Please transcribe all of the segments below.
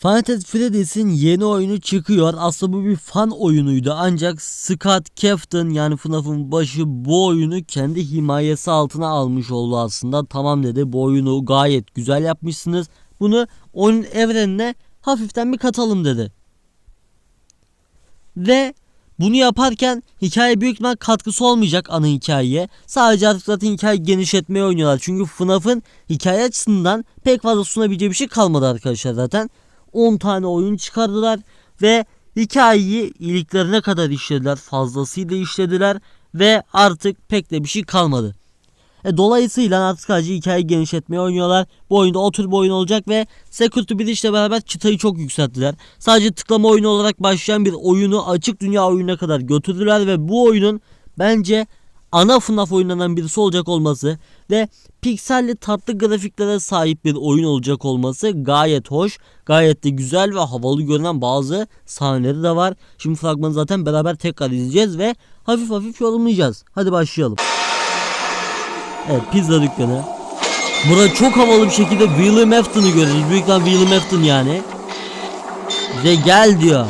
Fantasy Freddy's'in yeni oyunu çıkıyor. Aslında bu bir fan oyunuydu ancak Scott Captain yani FNAF'ın başı bu oyunu kendi himayesi altına almış oldu aslında. Tamam dedi bu oyunu gayet güzel yapmışsınız. Bunu oyun evrenine hafiften bir katalım dedi. Ve bunu yaparken hikaye büyük ihtimal katkısı olmayacak ana hikayeye. Sadece artık zaten hikaye genişletmeyi oynuyorlar. Çünkü FNAF'ın hikaye açısından pek fazla sunabileceği bir şey kalmadı arkadaşlar zaten. 10 tane oyun çıkardılar ve hikayeyi iliklerine kadar işlediler. Fazlasıyla işlediler ve artık pek de bir şey kalmadı. E, dolayısıyla artık sadece hikayeyi genişletmeye oynuyorlar. Bu oyunda o tür bir oyun olacak ve Security Breach ile beraber çıtayı çok yükselttiler. Sadece tıklama oyunu olarak başlayan bir oyunu açık dünya oyununa kadar götürdüler ve bu oyunun bence ana FNAF oyunlarından birisi olacak olması ve pikselli tatlı grafiklere sahip bir oyun olacak olması gayet hoş. Gayet de güzel ve havalı görünen bazı sahneleri de var. Şimdi fragmanı zaten beraber tekrar izleyeceğiz ve hafif hafif yorumlayacağız. Hadi başlayalım. Evet pizza dükkanı. Burada çok havalı bir şekilde William Afton'u göreceğiz. Büyük ihtimal William Afton yani. Ve gel diyor.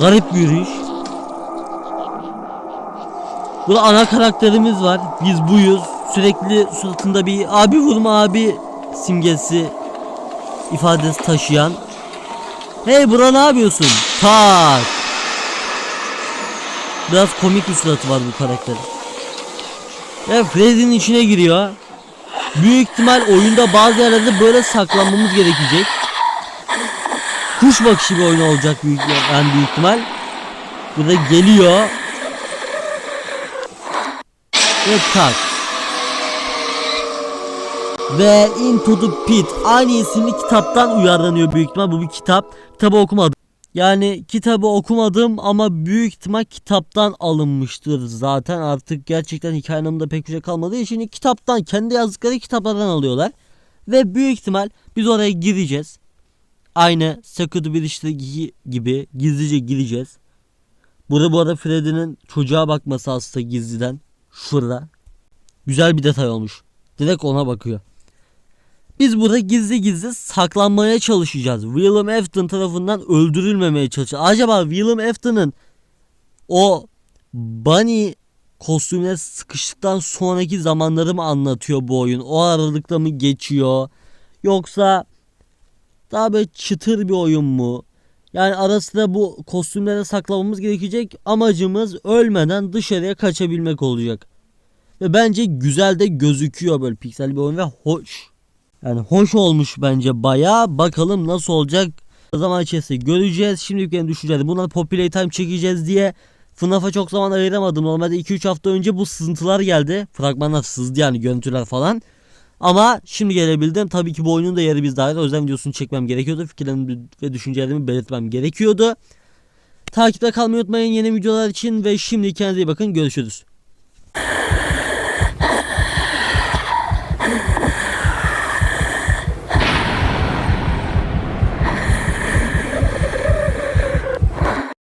Garip bir yürüyüş. Burada ana karakterimiz var. Biz buyuz. Sürekli suratında bir abi vurma abi simgesi ifadesi taşıyan. Hey bura ne yapıyorsun? Tak. Biraz komik bir suratı var bu karakterin. Ve Freddy'nin içine giriyor. Büyük ihtimal oyunda bazı yerlerde böyle saklanmamız gerekecek. Kuş bakışı bir oyun olacak büyük yani büyük ihtimal. Burada geliyor. Ve tak. Ve Into the Pit aynı isimli kitaptan uyarlanıyor büyük ihtimal bu bir kitap. Kitabı okumadım. Yani kitabı okumadım ama büyük ihtimal kitaptan alınmıştır zaten artık gerçekten hikaye anlamında pek bir şey kalmadığı için kitaptan kendi yazdıkları kitaplardan alıyorlar. Ve büyük ihtimal biz oraya gireceğiz. Aynı Secret Breach'teki gibi gizlice gireceğiz. Burada bu arada Freddy'nin çocuğa bakması aslında gizliden. Şurada. Güzel bir detay olmuş. Direkt ona bakıyor. Biz burada gizli gizli saklanmaya çalışacağız. William Afton tarafından öldürülmemeye çalışacağız. Acaba William Afton'ın o Bunny kostümüne sıkıştıktan sonraki zamanları mı anlatıyor bu oyun? O aralıkta mı geçiyor? Yoksa daha böyle çıtır bir oyun mu? Yani arasında bu kostümlere saklamamız gerekecek. Amacımız ölmeden dışarıya kaçabilmek olacak. Ve bence güzel de gözüküyor böyle piksel bir oyun ve hoş. Yani hoş olmuş bence baya. Bakalım nasıl olacak. Zaman içerisinde göreceğiz. Şimdi benim düşüncelerim. Bundan Populate Time çekeceğiz diye FNAF'a çok zaman ayıramadım. Normalde 2-3 hafta önce bu sızıntılar geldi. Fragmanlar sızdı yani görüntüler falan. Ama şimdi gelebildim. Tabii ki bu oyunun da yeri bizde ayrı. O yüzden videosunu çekmem gerekiyordu. Fikirlerimi ve düşüncelerimi belirtmem gerekiyordu. Takipte kalmayı unutmayın yeni videolar için ve şimdi kendinize iyi bakın. Görüşürüz.